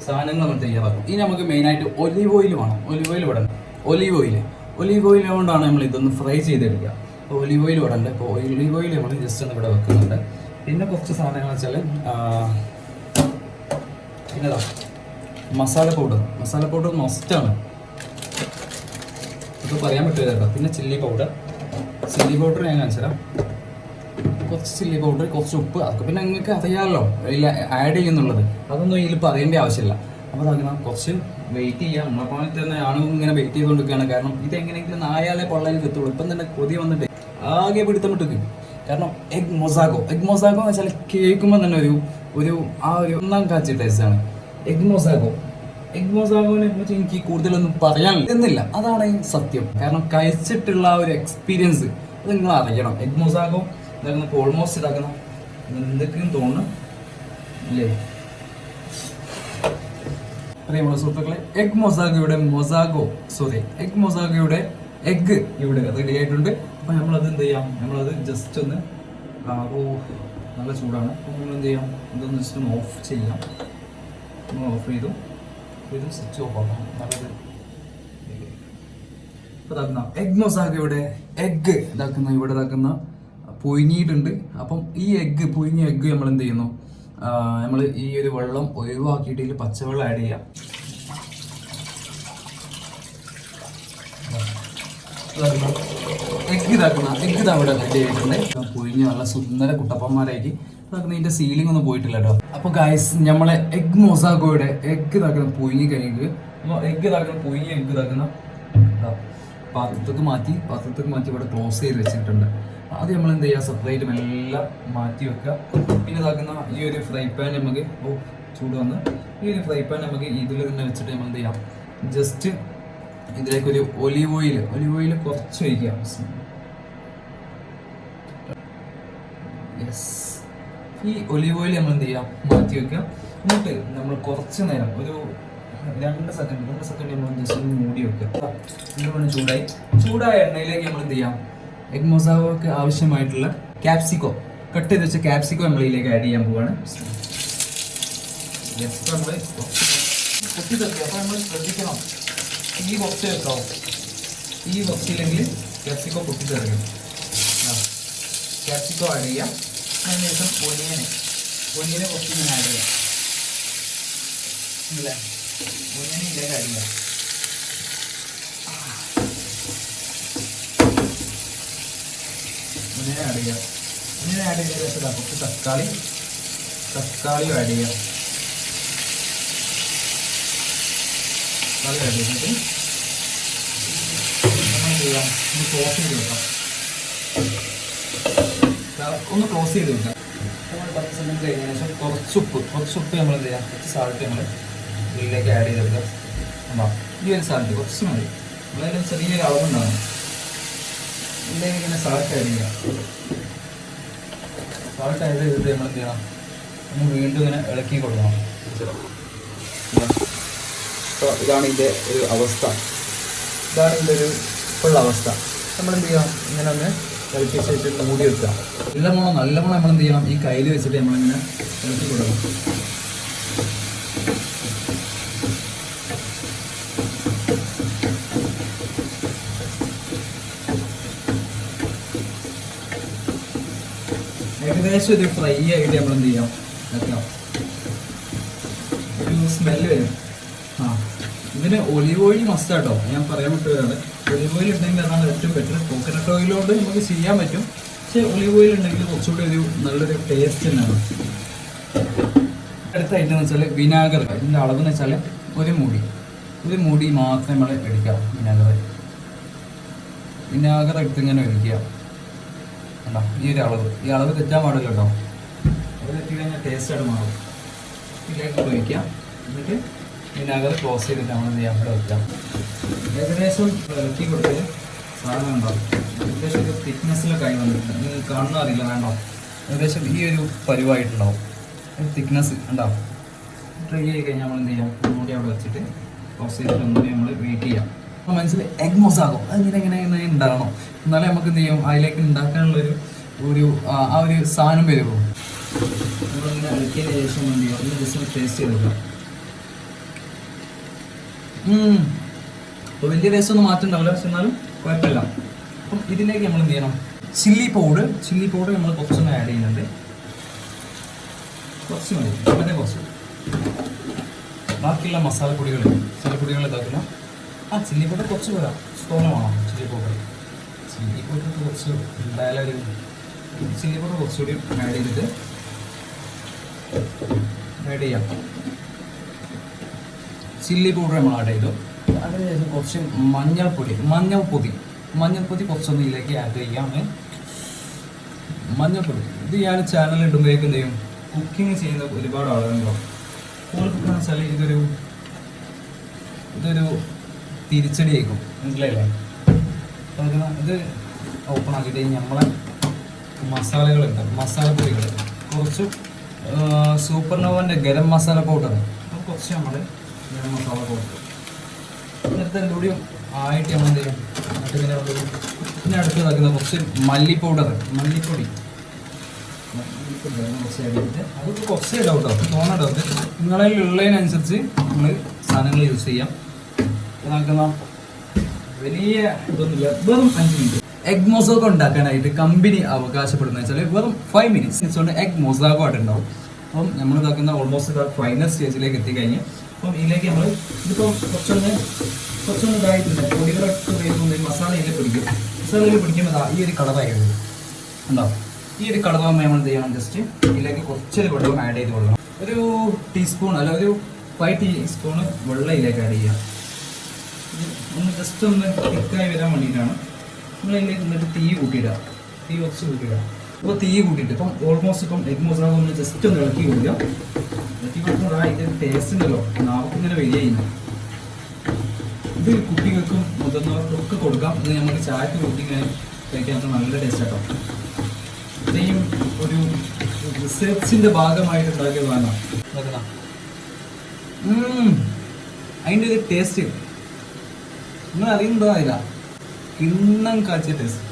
A: സാധനങ്ങൾ നമ്മൾ തയ്യാറാക്കും. ഇനി നമുക്ക് മെയിനായിട്ട് ഒലീവ് ഓയിൽ വേണം. ഒലീവ് ഓയിൽ വിടണം ഒലീവ് ഓയിൽ ഒലീവ് ഓയിൽ കൊണ്ടാണ് നമ്മൾ ഇതൊന്ന് ഫ്രൈ ചെയ്തെടുക്കുക. അപ്പോൾ ഒലീവ് ഓയിൽ വിടണ്ട് അപ്പോൾ ഒലീവ് ഓയിൽ നമ്മൾ ജസ്റ്റ് ഒന്ന് ഇവിടെ വെക്കുന്നുണ്ട്. പിന്നെ കുറച്ച് സാധനങ്ങൾ വെച്ചാൽ പിന്നെതാ മസാല പൗഡർ മസാല പൗഡർ മസ്റ്റാണ് ഇത് പറയാൻ പറ്റില്ല പിന്നെ ചില്ലി പൗഡർ ചില്ലി പൗഡർ ഞാൻ കാണിച്ചു തരാം കുറച്ച് ചില്ലി പൗഡർ കുറച്ച് ഉപ്പ് അതൊക്കെ പിന്നെ നിങ്ങൾക്ക് അറിയാമല്ലോ ഇതിൽ ആഡ് ചെയ്യുന്നുള്ളത്. അതൊന്നും ഇതിൽ പറയേണ്ട ആവശ്യമില്ല. അപ്പോൾ അതങ്ങനെ കുറച്ച് വെയിറ്റ് ചെയ്യാം. പോലെ തന്നെ ആണ് ഇങ്ങനെ വെയിറ്റ് ചെയ്തുകൊണ്ടിരിക്കുകയാണ്. കാരണം ഇത് എങ്ങനെയെങ്കിലും നായാലേ പൊള്ളയിൽ എത്തുള്ളൂ. ഇപ്പം തന്നെ കൊതി വന്നിട്ട് ആകെ പിടുത്തം കാരണം എഗ് മൊസാഗോ എഗ് മൊസാഗോ എന്ന് വെച്ചാൽ കേൾക്കുമ്പോൾ തന്നെ ഒരു ഒരു ആ ഒരു ഒന്നാം കാച്ചി ടേസ്റ്റാണ് എഗ് മൊസാഗോ എഗ് മൊസാഗോനെ കുറിച്ച് എനിക്ക് കൂടുതലൊന്നും പറയാൻ എന്നില്ല അതാണ് സത്യം. കാരണം കഴിച്ചിട്ടുള്ള ആ ഒരു എക്സ്പീരിയൻസ് അത് നിങ്ങൾ അറിയണം. എഗ് ഇതാക്കുന്ന ഓൾമോസ്റ്റ് ഇതാക്കണം. എന്തൊക്കെയും തോന്നുന്നു അല്ലേ? പ്രിയമുള്ള സുഹൃത്തുക്കളെ എഗ് മൊസാഗോയുടെ മൊസാഗോ സോറി എഗ് മൊസാഗോയുടെ എഗ് ഇവിടെ റെഡി ആയിട്ടുണ്ട്. അപ്പോൾ നമ്മളത് എന്ത് ചെയ്യാം? നമ്മളത് ജസ്റ്റ് ഒന്ന് ഓ നല്ല ചൂടാണ്. അപ്പോൾ നമ്മൾ എന്ത് ചെയ്യാം? ഇതൊന്ന് ജസ്റ്റ് ഒന്ന് ഓഫ് ചെയ്യാം. നമ്മൾ ഓഫ് ചെയ്തു. ഇത് സ്വിച്ച് ഓഫ് ആക്കാം നല്ലത്. അപ്പോൾ ഇതാക്കുന്ന എഗ് മൊസാഗോയുടെ എഗ് ഇതാക്കുന്ന ഇവിടെ ഇതാക്കുന്ന പൊയിഞ്ഞിട്ടുണ്ട് അപ്പം ഈ എഗ്ഗ് പുഴുങ്ങിയ എഗ്ഗ് നമ്മൾ എന്ത് ചെയ്യുന്നു? നമ്മൾ ഈ ഒരു വെള്ളം ഒഴിവാക്കിയിട്ട് ഇതിൽ പച്ചവെള്ളം ആഡ് ചെയ്യാം. എഗ്ഗ് ഇതാക്കുന്ന എഗ്ഗ് ഇതാ ഇവിടെ റെഡി ആയിട്ടുണ്ട്. പുഴിഞ്ഞ നല്ല സുന്ദര കുട്ടപ്പന്മാരായിട്ട് ഇതാക്കുന്ന ഇതിന്റെ സീലിംഗ് ഒന്നും പോയിട്ടില്ല കേട്ടോ. അപ്പൊ ഗായ്സ് നമ്മളെ എഗ് മൊസാഗോയുടെ എഗ് ഇതാക്കുന്ന പുഴുങ്ങി കഴിഞ്ഞിട്ട് എഗ് ഇതാക്കുന്ന പുഴുങ്ങി എഗ് ഇതാക്കുന്ന ഇതാ, പാത്രത്തേക്ക് മാറ്റി പാത്രത്തേക്ക് മാറ്റി ഇവിടെ ക്ലോസ് ചെയ്ത് വെച്ചിട്ടുണ്ട്. ആദ്യം നമ്മൾ എന്ത് ചെയ്യുക? സെപ്പറേറ്റ് എല്ലാം മാറ്റി വെക്കുക. പിന്നെ ഇതാക്കുന്ന ഈ ഒരു ഫ്രൈ പാൻ നമുക്ക് ഓ ചൂട് വന്ന്. ഈ ഒരു ഫ്രൈ പാൻ നമുക്ക് ഇതിൽ തന്നെ വെച്ചിട്ട് നമ്മൾ എന്ത് ചെയ്യാം? ജസ്റ്റ് ഇതിലേക്ക് ഒരു ഒലിവ് ഓയിൽ ഒലിവ് ഓയിൽ കുറച്ച് ഒഴിക്കുക. യെസ് ഈ ഒലിവ് ഓയിൽ നമ്മൾ എന്ത് ചെയ്യാം മാറ്റി വെക്കുക. എന്നിട്ട് നമ്മൾ കുറച്ച് നേരം ഒരു രണ്ട് സെക്കൻഡ് രണ്ട് സെക്കൻഡ് നമ്മൾ ജസ്റ്റ് മൂടി വെക്കുക. ചൂടായി. ചൂടായ എണ്ണയിലേക്ക് നമ്മൾ എന്ത് ചെയ്യാം? എഗ് മൊസാവോക്ക് ആവശ്യമായിട്ടുള്ള ക്യാപ്സിക്കോ കട്ട് ചെയ്ത് വെച്ച ക്യാപ്സിക്കോ നമ്മൾ ഇതിലേക്ക് ആഡ് ചെയ്യാൻ പോവാണ്. ഈ ബോക്സ് വെക്കാം ഈ കുറച്ചില്ലെങ്കിൽ ക്യാപ്സിക്കോ പൊട്ടി ക്യാപ്സിക്കോ ആഡ് ചെയ്യാം. അതിനുശേഷം ഒനിയന് ഒനിയനെ കുറച്ച് ഞാൻ ആഡ് ചെയ്യാം. ഇല്ലേ ഒനിയനെ ഇതിലേക്ക് ആഡ് ചെയ്യാം. ഒനിയനെ ആഡ് ചെയ്യാം. ഇങ്ങനെ ആഡ് ചെയ്ത ശേഷം കുറച്ച് തക്കാളി തക്കാളിയും ആഡ് ചെയ്യാം. തക്കാളി ആഡ് ചെയ്തിട്ട് നമ്മൾ ചെയ്യാം? ഒന്ന് ക്ലോസ് ചെയ്ത് വെക്കാം. ഒന്ന് ക്ലോസ് ചെയ്ത് വെക്കാം. നമ്മൾ പത്ത് സെക്കൻഡ് കഴിഞ്ഞതിന് ശേഷം കുറച്ച് ഉപ്പ് കുറച്ച് ഉപ്പ് നമ്മൾ എന്ത് ചെയ്യാം? കുറച്ച് സാൾട്ട് നമ്മൾ ഇതിലേക്ക് ആഡ് ചെയ്ത് വെക്കാം കണ്ടോ? ഈ ഒരു സാൾട്ട് കുറച്ച് മതി. നമ്മളതിൽ ചെറിയൊരു അളവുണ്ടാകും ഇതിലേക്ക് ഇങ്ങനെ സാൾട്ട് ആഡ് ചെയ്യാം സാൾട്ട് ആഡ് ചെയ്തിട്ട് നമ്മൾ എന്ത് ചെയ്യണം? നമ്മൾ വീണ്ടും ഇങ്ങനെ ഇളക്കി കൊടുക്കണം. അപ്പോൾ ഇതാണ് ഇതിന്റെ ഒരു അവസ്ഥ. ഇതാണ് ഇതിന്റെ ഒരു ഫുൾ അവസ്ഥ. നമ്മൾ എന്ത് ചെയ്യണം? ഇങ്ങനെ ഒന്ന് ഇളക്കി ശേഷം മൂടി വെക്കുക. നല്ലവണ്ണം നല്ലവണ്ണം നമ്മൾ എന്ത് ചെയ്യണം? ഈ കയ്യിൽ വെച്ചിട്ട് നമ്മളിങ്ങനെ ഇളക്കി കൊടുക്കണം. ഏകദേശം ഒരു ഫ്രൈ ആയിട്ട് നമ്മൾ എന്ത് ചെയ്യാം? വെക്കാം. ഒരു വരും. ആ. ഇതിന് ഒലിവ് ഓയിൽ മസ്റ്റ് ഞാൻ പറയാൻ വിട്ടുവരാണ് ഒലിവ് ഓയിൽ ഉണ്ടെങ്കിൽ അതാണ് ഏറ്റവും ബെറ്റർ കോക്കനട്ട് ഓയിൽ കൊണ്ട് നമുക്ക് ചെയ്യാൻ പറ്റും. പക്ഷേ ഒലിവ് ഓയിൽ ഉണ്ടെങ്കിൽ കുറച്ചുകൂടി ഒരു നല്ലൊരു ടേസ്റ്റ് തന്നെയാണ്. അടുത്ത ഐറ്റം എന്ന് വെച്ചാൽ വിനാഗർ ഇതിന്റെ അളവ് എന്ന് വെച്ചാൽ ഒരു മുടി. ഒരു മുടി മാത്രം നമ്മൾ എടുക്കാം. വിനാഗർ വിനാഗർ എടുത്ത് ഇങ്ങനെ ഒഴിക്കുക. കണ്ടോ? ഈ ഒരു അളവ്. ഈ അളവ് തെറ്റാൻ പാടില്ല കേട്ടോ. അത് തെറ്റി കഴിഞ്ഞാൽ ടേസ്റ്റ് ആയിട്ട് മാറും. ഇതിലേക്ക് ഒഴിക്കാം എന്നിട്ട് ഇതിനകത്ത് ക്ലോസ് ചെയ്തിട്ട് നമ്മൾ ചെയ്യാം? അവിടെ വെക്കാം. ഏകദേശം ഇളക്കി കൊടുത്ത് സാധനം ഉണ്ടാവും ഏകദേശം ഒരു തിക്നെസ്സിലൊക്കെ ആയി വന്നിട്ടുണ്ട്. നിങ്ങൾ കാണുന്ന അറിയില്ല വേണ്ടോ? ഏകദേശം ഈ ഒരു പരുവായിട്ടുണ്ടാവും. തിക്നെസ് ഉണ്ടാവും ട്രൈ ചെയ്ത് കഴിഞ്ഞാൽ നമ്മൾ എന്ത് ചെയ്യാം? ഒന്നുകൂടി അവിടെ വെച്ചിട്ട് ക്ലോസ് ചെയ്തിട്ട് ഒന്നുകൂടി നമ്മൾ വെയിറ്റ് ചെയ്യാം. അപ്പോൾ മനസ്സിൽ എഗ് ആകും അതിങ്ങനെ ഇങ്ങനെ ഇങ്ങനെ ഉണ്ടാകണം എന്നാലേ നമുക്ക് എന്ത് ചെയ്യും? അതിലേക്ക് ഉണ്ടാക്കാനുള്ളൊരു ഒരു ആ ഒരു സാധനം വരുമോ നമ്മളിങ്ങനെ നോക്കാം. അപ്പോൾ വലിയ ടേസ്റ്റ് ഒന്നും മാറ്റം ഉണ്ടാവില്ല. പക്ഷെ എന്നാലും കുഴപ്പമില്ല. അപ്പം ഇതിലേക്ക് നമ്മൾ എന്ത് ചെയ്യണം? ചില്ലി പൗഡർ ചില്ലി പൗഡർ നമ്മൾ കുറച്ചൊന്ന് ആഡ് ചെയ്യുന്നുണ്ട്. കുറച്ച് മതി. വളരെ കുറച്ച്. ബാക്കിയുള്ള മസാലപ്പൊടികൾ മസാലപ്പൊടികൾ ഇതാക്കുന്ന ആ ചില്ലി പൗഡർ കുറച്ച് വരാം സ്ട്രോങ്ങാണോ ചില്ലി പൗഡർ ചില്ലി പൗഡർ കുറച്ച് ഒരു ചില്ലി പൗഡർ കുറച്ചുകൂടി ആഡ് ചെയ്തിട്ട് ആഡ് ചെയ്യാം. ചില്ലി പൗഡർ നമ്മൾ ആഡ് ചെയ്തു. അതിനുശേഷം കുറച്ച് മഞ്ഞൾപ്പൊടി മഞ്ഞൾപ്പൊടി. മഞ്ഞൾപ്പൊടി കുറച്ചൊന്നും ഇതിലേക്ക് ആഡ് ചെയ്യാം മഞ്ഞൾപ്പൊടി. ഇത് ഞാൻ ചാനലിൽ ഇടുമ്പോഴേക്കും ചെയ്യും? കുക്കിംഗ് ചെയ്യുന്ന ഒരുപാട് ആളുകളുണ്ടോ? കൂടുതൽ വെച്ചാൽ ഇതൊരു ഇതൊരു തിരിച്ചടി ആയിരിക്കും മനസ്സിലായില്ലേ ഇത് ഓപ്പൺ ആക്കിയിട്ട് നമ്മളെ മസാലകളുണ്ട്. മസാലപ്പൊടികൾ കുറച്ച് സൂപ്പർ നോവന്റെ ഗരം മസാല പൗഡർ കുറച്ച് നമ്മൾ ഗരം മസാല പൗഡർ എന്നിട്ട് കൂടിയും ആയിട്ട് നമ്മൾ എന്ത് ചെയ്യും പിന്നെ അടുത്ത് ഇതാക്കുന്ന കുറച്ച് മല്ലി പൗഡർ മല്ലിപ്പൊടി. അതിന് കുറച്ച് ഇടാം കേട്ടോ തോന്നട്ടോ അത് നിങ്ങളെ ഉള്ളതിനനുസരിച്ച് നമ്മൾ സാധനങ്ങൾ യൂസ് ചെയ്യാം. ഇതാക്കുന്ന വലിയ ഇതൊന്നുമില്ല. വെറും അഞ്ച് മിനിറ്റ് എഗ് മൊസാക്കോ ഉണ്ടാക്കാനായിട്ട് കമ്പനി അവകാശപ്പെടുന്ന വെച്ചാൽ വെറും ഫൈവ് മിനിറ്റ്സ് കൊണ്ട് എഗ് മൊസാക്കോ ആയിട്ട് ഉണ്ടാവും. അപ്പം നമ്മൾ ഇതാക്കുന്ന ഓൾമോസ്റ്റ് ഫൈനൽ സ്റ്റേജിലേക്ക് എത്തിക്കഴിഞ്ഞ് അപ്പം ഇതിലേക്ക് നമ്മൾ ഇതിപ്പം കുറച്ചൊന്ന് കുറച്ചൊന്ന് ഇതായിട്ടുണ്ട്. പൊടികളൊക്കെ വേഗം മസാലയിൽ പിടിക്കും. മസാലയിൽ പിടിക്കുമ്പോൾ ഈ ഒരു കളറായി ഉണ്ടാവും ഉണ്ടോ ഈ ഒരു കളറാകുമ്പോൾ നമ്മൾ എന്ത് ചെയ്യണം? ജസ്റ്റ് ഇതിലേക്ക് കുറച്ചൊരു വെള്ളം ആഡ് ചെയ്ത് കൊള്ളണം ഒരു ടീസ്പൂൺ അല്ല ഒരു ഫൈവ് ടീസ്പൂൺ വെള്ളം ഇതിലേക്ക് ആഡ് ചെയ്യാം ഒന്ന് ജസ്റ്റ് ഒന്ന് തിക്കായി വരാൻ വേണ്ടിയിട്ടാണ്. നമ്മൾ ഇതിലേക്ക് എന്നിട്ട് തീ കൂട്ടിയിടുക. തീ കുറച്ച് കൂട്ടിയിടുക. അപ്പോൾ തീ കൂട്ടിയിട്ട് ഇപ്പം ഓൾമോസ്റ്റ് ഇപ്പം എഗ് മസാല ഒന്ന് ജസ്റ്റ് ഒന്ന് ഇളക്കി കൊടുക്കുക. ഇളക്കി കൊടുക്കുമ്പോൾ ആ ഇതിന്റെ ടേസ്റ്റ് ഉണ്ടല്ലോ. നാൾക്ക് ഇങ്ങനെ വരിക ചെയ്യുന്നു ഇത് കുട്ടികൾക്കും മുതിർന്നവർക്കും ഒക്കെ കൊടുക്കാം. ഇത് നമുക്ക് ചായക്ക് കൂട്ടി ഇങ്ങനെ കഴിക്കാൻ നല്ല ടേസ്റ്റ് കേട്ടോ ഇത്രയും ഒരു റിസർച്ചിന്റെ ഭാഗമായിട്ട് ഉണ്ടാക്കിയതാണ്. അതിന്റെ ഒരു ടേസ്റ്റ് നിങ്ങൾ അറിയുന്നുണ്ടോ അറിയില്ല കിണ്ണം കാച്ചിയ ടേസ്റ്റ്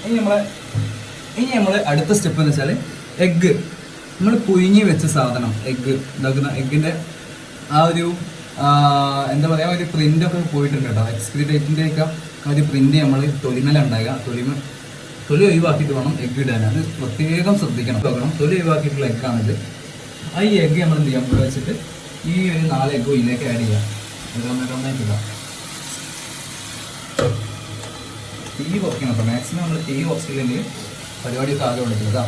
A: ഇനി നമ്മളെ ഇനി നമ്മളെ അടുത്ത സ്റ്റെപ്പ് എന്ന് വെച്ചാൽ എഗ്ഗ് നമ്മൾ പുഴുങ്ങി വെച്ച സാധനം എഗ്ഗ് ഉണ്ടാക്കുന്ന എഗ്ഗിന്റെ ആ ഒരു എന്താ പറയുക ഒരു പ്രിന്റ് ഒക്കെ പോയിട്ടുണ്ട് കേട്ടോ. ഒക്കെ ആ ഒരു പ്രിന്റ് നമ്മൾ തൊലിമല ഉണ്ടാകുക തൊലിമ തൊലി ഒഴിവാക്കിയിട്ട് വേണം എഗ്ഗ് ഇടാൻ. അത് പ്രത്യേകം ശ്രദ്ധിക്കണം. നോക്കണം തൊലി ഒഴിവാക്കിയിട്ടുള്ള എഗ്ഗാണിത് ആ ഈ എഗ്ഗ് നമ്മൾ എന്ത് ചെയ്യാം? ഇവിടെ വെച്ചിട്ട് ഈ ഒരു നാല് എഗ്ഗും ഇതിലേക്ക് ആഡ് ചെയ്യാം. ഓരോന്നോരോന്നായിട്ട് ഇടാം. തീ കുറയ്ക്കണം കേട്ടോ. മാക്സിമം നമ്മൾ തീ കുറച്ചില്ലെങ്കിൽ പരിപാടിയൊക്കെ ആകെ വിളിക്കില്ല അതാ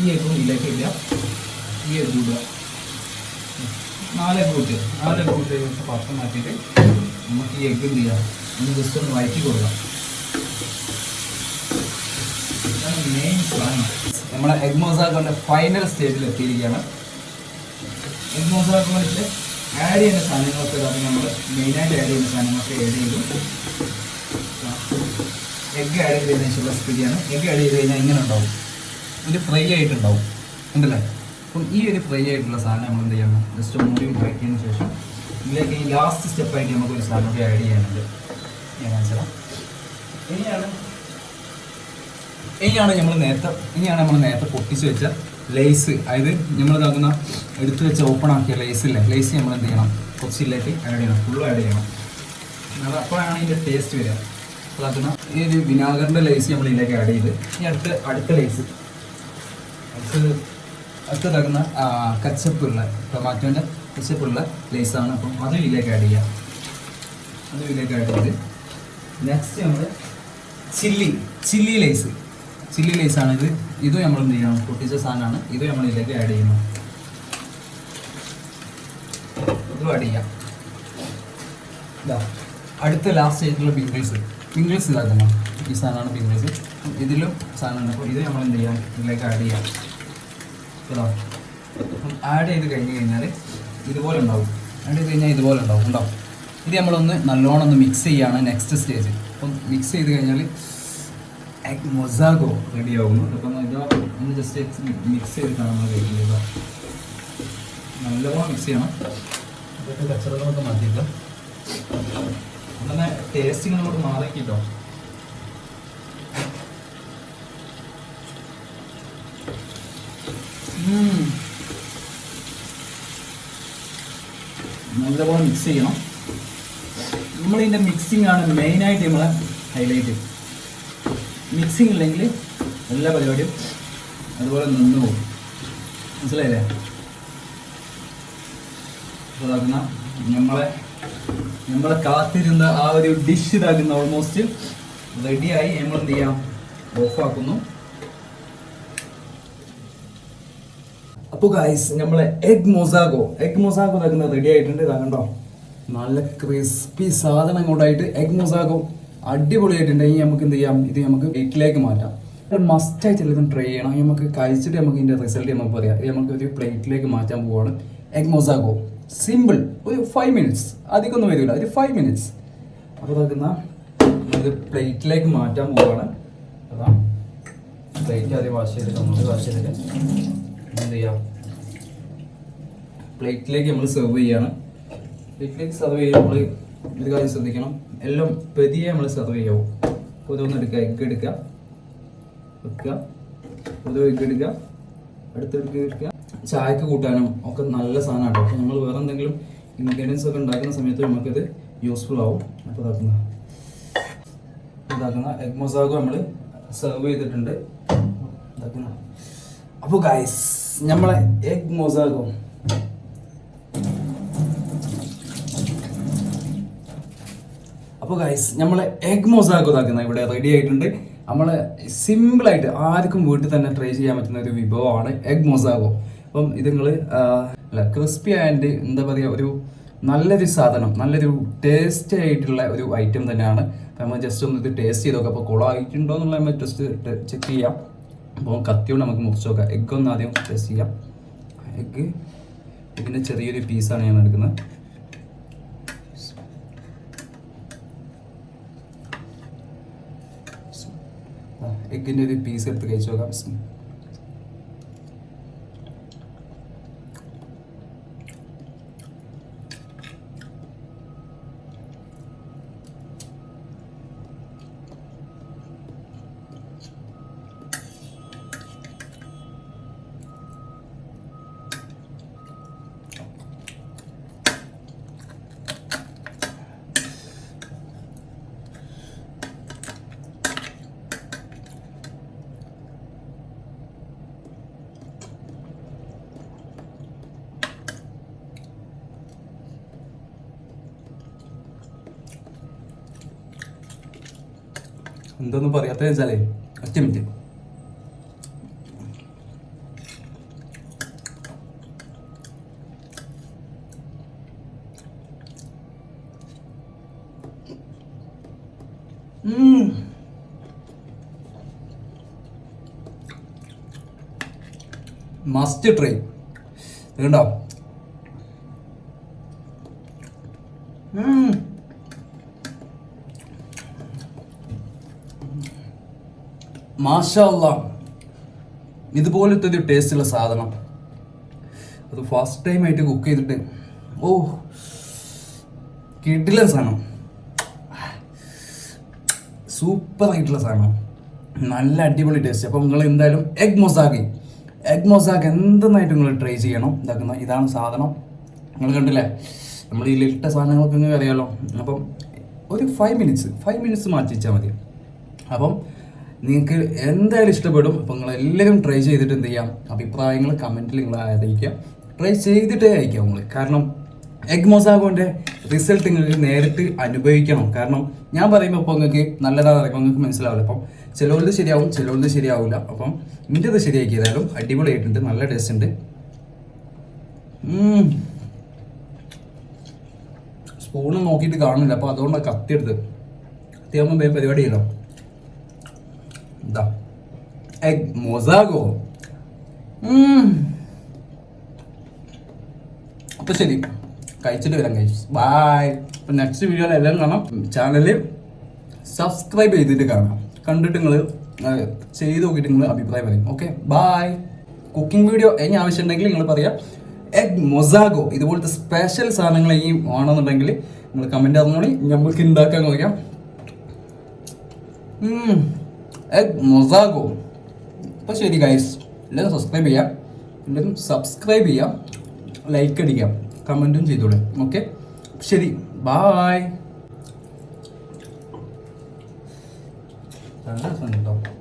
A: ഈ എഗ്ഗും ഇതിലേക്ക് ഇല്ല ഈ എഗ്ഗ് ഇടുക. നാല് എഗ്ഗ് കൂട്ടുക നാല് എഗ്ഗ് കൂട്ടി പത്രം മാറ്റിയിട്ട് നമുക്ക് ഈ എഗ്ഗ് എന്ത് ചെയ്യാം? ഒന്ന് ജസ്റ്റ് ഒന്ന് വഴറ്റി കൊടുക്കാം ഇതാണ് മെയിൻ സാധനം നമ്മളെ എഗ് മൊസാക്കോന്റെ ഫൈനൽ സ്റ്റേജിൽ എത്തിയിരിക്കുകയാണ്. എഗ് മൊസാക്കോയിൽ ആഡ് ചെയ്യുന്ന സാധനങ്ങളൊക്കെ ഇതാണ് നമ്മൾ മെയിനായിട്ട് ആഡ് ചെയ്യുന്ന സാധനങ്ങളൊക്കെ ആഡ് ചെയ്തു. എഗ് ആഡ് ചെയ്തതിന് ശേഷമുള്ള സ്ഥിതിയാണ് എഗ് ആഡ് ചെയ്ത് കഴിഞ്ഞാൽ ഇങ്ങനെ ഉണ്ടാവും. ഇത് ഫ്രൈ ആയിട്ടുണ്ടാവും. ഉണ്ടല്ലേ അപ്പം ഈ ഒരു ഫ്രൈ ആയിട്ടുള്ള സാധനം നമ്മൾ എന്ത് ചെയ്യണം? ജസ്റ്റ് ഒന്നുകൂടി വഴറ്റിയതിന് ശേഷം ഇതിലേക്ക് ഈ ലാസ്റ്റ് സ്റ്റെപ്പായിട്ട് നമുക്ക് ഒരു സാധനം കൂടി ആഡ് ചെയ്യാനുണ്ട്. ഞാൻ മനസ്സിലാം ഇനിയാണ് ഇനിയാണ് നമ്മൾ നേരത്തെ ഇനിയാണ് നമ്മൾ നേരത്തെ പൊട്ടിച്ച് വെച്ച ലേസ് അതായത് നമ്മൾ ഇതാക്കുന്ന എടുത്തു വെച്ച ഓപ്പൺ ആക്കിയ ലേസ് ഇല്ലേ? ലേസ് നമ്മൾ എന്ത് ചെയ്യണം? കുറച്ചിലേക്ക് ആഡ് ചെയ്യണം. ഫുൾ ആഡ് ചെയ്യണം. അത് അപ്പോഴാണ് ഇതിന്റെ ടേസ്റ്റ് വരിക. അതാക്കുന്ന ഈ ഒരു വിനാഗറിന്റെ ലേസ് നമ്മൾ ഇതിലേക്ക് ആഡ് ചെയ്ത്. ഇനി അടുത്ത അടുത്ത ലേസ് അടുത്ത് അടുത്തതാക്കുന്ന കച്ചപ്പുള്ള ടൊമാറ്റോന്റെ കച്ചപ്പുള്ള ലേസാണ് അപ്പം അതും ഇതിലേക്ക് ആഡ് ചെയ്യാം. അതും ഇതിലേക്ക് ആഡ് ചെയ്ത് നെക്സ്റ്റ് നമ്മൾ ചില്ലി ചില്ലി ലേസ് ചില്ലി ആണ് ഇത്. ഇതും നമ്മൾ എന്ത് ചെയ്യണം? പൊട്ടിച്ച സാധനമാണ്. ഇത് നമ്മൾ ഇതിലേക്ക് ആഡ് ചെയ്യണം ഇതും ആഡ് ചെയ്യാം. ഇതാ അടുത്ത ലാസ്റ്റ് ആയിട്ടുള്ള പിങ്കിൾസ് പിങ്കിൾസ് ഇതാക്കണം ഈ സാധനമാണ് പിങ്കിൾസ് ഇതിലും സാധനമാണ് അപ്പോൾ ഇത് നമ്മൾ എന്ത് ചെയ്യാം? ഇതിലേക്ക് ആഡ് ചെയ്യാം. അപ്പം ആഡ് ചെയ്ത് കഴിഞ്ഞ് കഴിഞ്ഞാൽ ഇതുപോലെ ഉണ്ടാവും. ആഡ് ചെയ്ത് കഴിഞ്ഞാൽ ഇതുപോലെ ഉണ്ടാവും. ഉണ്ടാവും. ഇത് നമ്മളൊന്ന് നല്ലോണം ഒന്ന് മിക്സ് ചെയ്യുകയാണ് നെക്സ്റ്റ് സ്റ്റേജ് അപ്പം മിക്സ് ചെയ്ത് കഴിഞ്ഞാൽ മൊസാഗോ റെഡി ആവുന്നു. അപ്പം ഒന്ന് ജസ്റ്റ് മിക്സ് ചെയ്തിട്ടാണ് നമ്മൾ കഴിക്കുന്നത് നല്ലോണം മിക്സ് ചെയ്യണം. ഇതൊക്കെ കച്ചറകളൊക്കെ മാറ്റിയിട്ട്. അങ്ങനെ ടേസ്റ്റിങ് നമുക്ക് മാറിക്കിട്ടോ. നല്ലപോലെ മിക്സ് ചെയ്യണം. നമ്മളിതിന്റെ മിക്സിംഗ് ആണ് മെയിനായിട്ട് നമ്മളെ ഹൈലൈറ്റ് മിക്സിംഗ് ഇല്ലെങ്കിൽ എല്ലാ പരിപാടിയും അതുപോലെ നിന്ന് പോകും. മനസ്സിലായില്ലേ? അപ്പോൾ ഇതാക്കുന്ന നമ്മളെ നമ്മളെ കാത്തിരുന്ന ആ ഒരു ഡിഷ് ഇതാക്കുന്ന ഓൾമോസ്റ്റ് റെഡിയായി നമ്മൾ എന്ത് ചെയ്യാം? ഓഫാക്കുന്നു അപ്പോൾ ഗായ്സ് നമ്മളെ എഗ് മൊസാഗോ എഗ് മൊസാഗോ ഇതാക്കുന്നത് റെഡി ആയിട്ടുണ്ട്. ഇതാക്കണ്ടോ കണ്ടോ? നല്ല ക്രിസ്പി സാധനം കൊണ്ടായിട്ട് എഗ് മൊസാഗോ അടിപൊളിയായിട്ടുണ്ട് ഇനി നമുക്ക് എന്ത് ചെയ്യാം? ഇത് നമുക്ക് പ്ലേറ്റിലേക്ക് മാറ്റാം. മസ്റ്റ് ആയിട്ട് എല്ലാതും ട്രൈ ചെയ്യണം. നമുക്ക് കഴിച്ചിട്ട് നമുക്ക് ഇതിന്റെ റിസൾട്ട് നമുക്ക് പറയാം. ഇത് നമുക്ക് ഒരു പ്ലേറ്റിലേക്ക് മാറ്റാൻ പോവാണ്. എഗ് മൊസാഗോ സിമ്പിൾ ഒരു ഫൈവ് മിനിറ്റ്സ് അധികമൊന്നും വരില്ല. ഒരു ഫൈവ് മിനിറ്റ്സ് അപ്പോൾ നോക്കുന്ന പ്ലേറ്റിലേക്ക് മാറ്റാൻ പോവാണ്. അതാ. പ്ലേറ്റ് ആദ്യം വാഷ് ചെയ്തിട്ട് നമ്മൾ വാഷ് ചെയ്തിട്ട് എന്ത് ചെയ്യാം? പ്ലേറ്റിലേക്ക് നമ്മൾ സെർവ് ചെയ്യാണ്. പ്ലേറ്റിലേക്ക് സെർവ് ചെയ്യുമ്പോൾ ഒരു കാര്യം ശ്രദ്ധിക്കണം. എല്ലാം പെതിയെ നമ്മൾ സെർവ് ചെയ്യാവും. ഒന്ന് എടുക്കുക എഗ്ഗ് എടുക്കുക വെക്കുക. ഒരു എഗ്ഗ് എടുക്കുക. അടുത്ത എഗ്ഗ് എടുക്കുക. ചായക്ക് കൂട്ടാനും ഒക്കെ നല്ല സാധനമാണ് അപ്പോൾ നമ്മൾ വേറെ എന്തെങ്കിലും ഇൻഗ്രീഡിയൻസ് ഒക്കെ ഉണ്ടാക്കുന്ന സമയത്ത് നമുക്കിത് യൂസ്ഫുൾ ആവും. അപ്പോൾ ഇതാക്കുന്ന. ഇതാക്കുന്ന എഗ് മൊസാഗോ നമ്മൾ സെർവ് ചെയ്തിട്ടുണ്ട്. ഇതാക്കുന്ന. അപ്പോൾ ഗൈസ് നമ്മളെ എഗ് മൊസാഗോ അപ്പോൾ ഗൈസ് നമ്മളെ എഗ് മൊസാക്കോ ഇതാക്കുന്ന ഇവിടെ റെഡി ആയിട്ടുണ്ട്. നമ്മൾ സിമ്പിളായിട്ട് ആർക്കും വീട്ടിൽ തന്നെ ട്രൈ ചെയ്യാൻ പറ്റുന്ന ഒരു വിഭവമാണ് എഗ് മൊസാക്കോ അപ്പം ഇത് നിങ്ങൾ അല്ല ക്രിസ്പി ആൻഡ് എന്താ പറയുക ഒരു നല്ലൊരു സാധനം നല്ലൊരു ടേസ്റ്റി ആയിട്ടുള്ള ഒരു ഐറ്റം തന്നെയാണ്. നമ്മൾ ജസ്റ്റ് ഒന്ന് ഇത് ടേസ്റ്റ് ചെയ്ത് നോക്കാം. അപ്പോൾ കുളമായിട്ടുണ്ടോ എന്നുള്ള നമ്മൾ ജസ്റ്റ് ചെക്ക് ചെയ്യാം. അപ്പോൾ കത്തിയോണ്ട് നമുക്ക് മുറിച്ച് നോക്കാം. എഗ് ഒന്ന് ആദ്യം ടേസ്റ്റ് ചെയ്യാം. എഗ് ഇതിന്റെ ചെറിയൊരു പീസാണ് ഞാൻ എടുക്കുന്നത്. എഗ്ഗിന്റെ ഒരു പീസ് എടുത്ത് കഴിച്ചു നോക്കാം. എന്തൊന്നും പറയാത്ത വെച്ചാലേ ഒറ്റ മിനിറ്റ്. മസ്റ്റ് ട്രൈ കണ്ടോ? മാഷല്ല ഇതുപോലത്തെ ഒരു ടേസ്റ്റുള്ള സാധനം. അത് ഫസ്റ്റ് ടൈം ആയിട്ട് കുക്ക് ചെയ്തിട്ട്. ഓ കിട്ടില്ല സാധനം. സൂപ്പർ ആയിട്ടുള്ള സാധനം. നല്ല അടിപൊളി ടേസ്റ്റ് അപ്പം നിങ്ങൾ എന്തായാലും എഗ് മൊസാഗി എഗ് മൊസാഗ് എന്തെന്നായിട്ട് നിങ്ങൾ ട്രൈ ചെയ്യണം. ഇതാക്കുന്ന ഇതാണ് സാധനം. നിങ്ങൾ കണ്ടില്ലേ? നമ്മൾ ഈ ലിട്ട സാധനങ്ങളൊക്കെ നിങ്ങൾക്ക് അറിയാലോ. അപ്പം ഒരു ഫൈവ് മിനിറ്റ്സ് ഫൈവ് മിനിറ്റ്സ് മാറ്റി വെച്ചാൽ മതി. അപ്പം നിങ്ങൾക്ക് എന്തായാലും ഇഷ്ടപ്പെടും. അപ്പം നിങ്ങൾ എല്ലാവരും ട്രൈ ചെയ്തിട്ട് എന്ത് ചെയ്യാം? അഭിപ്രായങ്ങൾ കമന്റിൽ നിങ്ങൾ അറിയിക്കുക. ട്രൈ ചെയ്തിട്ടേ അയക്കാം നിങ്ങൾ. കാരണം എഗ് മൊസാഗോന്റെ റിസൾട്ട് നിങ്ങൾക്ക് നേരിട്ട് അനുഭവിക്കണം. കാരണം ഞാൻ പറയുമ്പോൾ ഇപ്പോൾ നിങ്ങൾക്ക് നല്ലതാണെന്ന് നിങ്ങൾക്ക് മനസ്സിലാവില്ല. അപ്പം ചിലവരുടെ ശരിയാവും ചിലവരുടെ ശരിയാവില്ല. അപ്പം നിന്റെത് ശരിയാക്കി ഏതായാലും അടിപൊളിയായിട്ടുണ്ട്. നല്ല ടേസ്റ്റ് ഉണ്ട്. സ്പൂണ് നോക്കിയിട്ട് കാണുന്നില്ല. അപ്പോൾ അതുകൊണ്ടാണ് കത്തിയെടുത്ത് കത്തിയാകുമ്പോൾ പരിപാടി ചെയ്യണം. ഇതാ എഗ് മൊസാഗോ അപ്പൊ ശരി കഴിച്ചിട്ട് വരാം കഴിച്ചു ബായ് അപ്പൊ നെക്സ്റ്റ് വീഡിയോയിൽ എല്ലാം കാണാം ചാനൽ സബ്സ്ക്രൈബ് ചെയ്തിട്ട് കാണാം. കണ്ടിട്ട് നിങ്ങൾ ചെയ്ത് നോക്കിയിട്ട് നിങ്ങൾ അഭിപ്രായം പറയും. ഓക്കെ ബായ് കുക്കിംഗ് വീഡിയോ ഇനി ആവശ്യമുണ്ടെങ്കിൽ നിങ്ങൾ പറയാം. എഗ് മൊസാഗോ ഇതുപോലത്തെ സ്പെഷ്യൽ സാധനങ്ങൾ ഈ ആണെന്നുണ്ടെങ്കിൽ നിങ്ങൾ കമന്റ് അറിഞ്ഞോളി നമുക്ക് ഉണ്ടാക്കാൻ നോക്കാം മൊസാഗോ അപ്പോൾ ശരി ഗൈസ് എല്ലാവരും സബ്സ്ക്രൈബ് ചെയ്യാം. എല്ലാവരും സബ്സ്ക്രൈബ് ചെയ്യാം. ലൈക്ക് അടിക്കാം. കമന്റും ചെയ്തോളെ ഓക്കെ ശരി ബായ് നല്ല രസമുണ്ട്